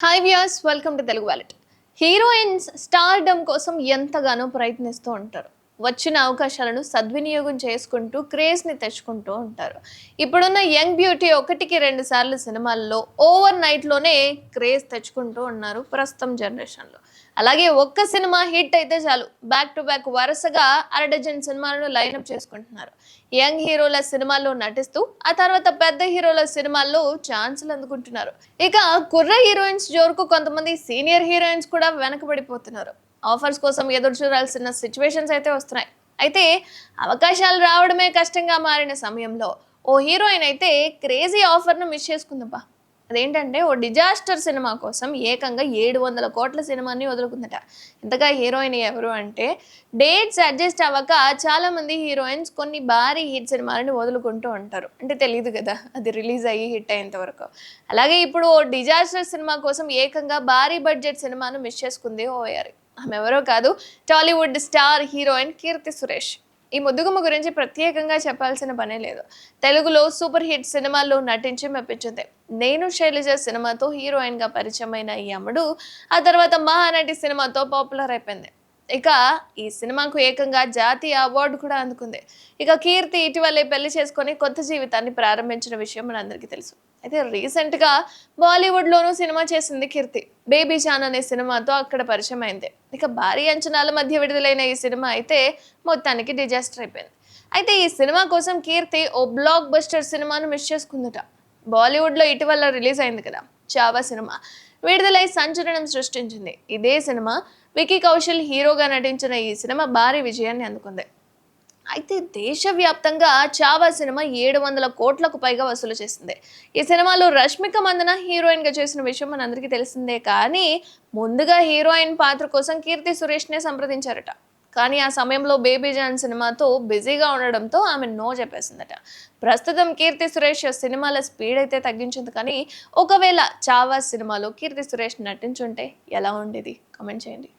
Hi viewers welcome to Telugu wallet heroines stardom కోసం ఎంతగానో ప్రయత్నిస్తూ ఉంటారు. వచ్చిన అవకాశాలను సద్వినియోగం చేసుకుంటూ క్రేజ్ని తెచ్చుకుంటూ ఉంటారు. ఇప్పుడున్న యంగ్ బ్యూటీ ఒకటికి రెండు సార్లు సినిమాల్లో ఓవర్ నైట్లోనే క్రేజ్ తెచ్చుకుంటూ ఉన్నారు ప్రస్తుతం జనరేషన్లో అలాగే ఒక్క సినిమా హిట్ అయితే చాలు. బ్యాక్ టు బ్యాక్ వరుసగా అరడజన్ సినిమాలను లైనప్ చేసుకుంటున్నారు. యంగ్ హీరోల సినిమాల్లో నటిస్తూ ఆ తర్వాత పెద్ద హీరోల సినిమాల్లో ఛాన్సులు అందుకుంటున్నారు. ఇక కుర్ర హీరోయిన్స్ జోరుకు కొంతమంది సీనియర్ హీరోయిన్స్ కూడా వెనకబడిపోతున్నారు. ఆఫర్స్ కోసం ఎదురు చూడాల్సిన సిచ్యువేషన్స్ అయితే వస్తున్నాయి. అయితే అవకాశాలు రావడమే కష్టంగా మారిన సమయంలో ఓ హీరోయిన్ అయితే క్రేజీ ఆఫర్ను మిస్ చేసుకుందబ్బా. అదేంటంటే ఓ డిజాస్టర్ సినిమా కోసం ఏకంగా ఏడు వందల కోట్ల సినిమాని వదులుకుందట. ఇంతగా హీరోయిన్ ఎవరు అంటే డేట్స్ అడ్జస్ట్ అవ్వక చాలామంది హీరోయిన్స్ కొన్ని భారీ హిట్ సినిమాలని వదులుకుంటూ ఉంటారు. అంటే తెలియదు కదా అది రిలీజ్ అయ్యి హిట్ అయ్యేంత వరకు. అలాగే ఇప్పుడు ఓ డిజాస్టర్ సినిమా కోసం ఏకంగా భారీ బడ్జెట్ సినిమాను మిస్ చేసుకుంది ఓఆర్ ఆమె ఎవరో కాదు Tollywood star heroine Keerthy Suresh. ఈ ముద్దుగుమ్మ గురించి ప్రత్యేకంగా చెప్పాల్సిన పనే లేదు. తెలుగులో సూపర్ హిట్ సినిమాల్లో నటించి మెప్పించింది. నేను శైలజ సినిమాతో హీరోయిన్గా పరిచయమైన ఈ అమ్మడు ఆ తర్వాత మహానటి సినిమాతో పాపులర్ అయిపోయింది. ఇక ఈ సినిమాకు ఏకంగా జాతీయ అవార్డు కూడా అందుకుంది. ఇక కీర్తి ఇటీవలే పెళ్ళి చేసుకొని కొత్త జీవితాన్ని ప్రారంభించిన విషయం మనందరికీ తెలుసు. అయితే రీసెంట్గా బాలీవుడ్లోనూ సినిమా చేసింది కీర్తి. బేబీ జాన్ అనే సినిమాతో అక్కడ పరిచయం అయింది ఇక భారీ అంచనాల మధ్య విడుదలైన ఈ సినిమా అయితే మొత్తానికి డిజాస్టర్ అయిపోయింది. అయితే ఈ సినిమా కోసం కీర్తి ఓ బ్లాక్ బస్టర్ సినిమాను మిస్ చేసుకుందట. బాలీవుడ్లో ఇటీవల రిలీజ్ అయింది కదా చావా సినిమా. విడుదలై సంచలనం సృష్టించింది. ఇదే సినిమా వికీ కౌశల్ హీరోగా నటించిన ఈ సినిమా భారీ విజయాన్ని అందుకుంది. అయితే దేశవ్యాప్తంగా చావా సినిమా ఏడు వందల కోట్లకు పైగా వసూలు చేసింది. ఈ సినిమాలో రష్మిక మందన హీరోయిన్గా చేసిన విషయం మనందరికీ తెలిసిందే. కానీ ముందుగా హీరోయిన్ పాత్ర కోసం కీర్తి సురేష్నే సంప్రదించారట. కానీ ఆ సమయంలో బేబీ జాన్ సినిమాతో బిజీగా ఉండడంతో ఆమె నో చెప్పేసిందట. ప్రస్తుతం కీర్తి సురేష్ సినిమాల స్పీడ్ అయితే తగ్గించింది. కానీ ఒకవేళ చావా సినిమాలో కీర్తి సురేష్ నటించుంటే ఎలా ఉండేది? కామెంట్ చేయండి.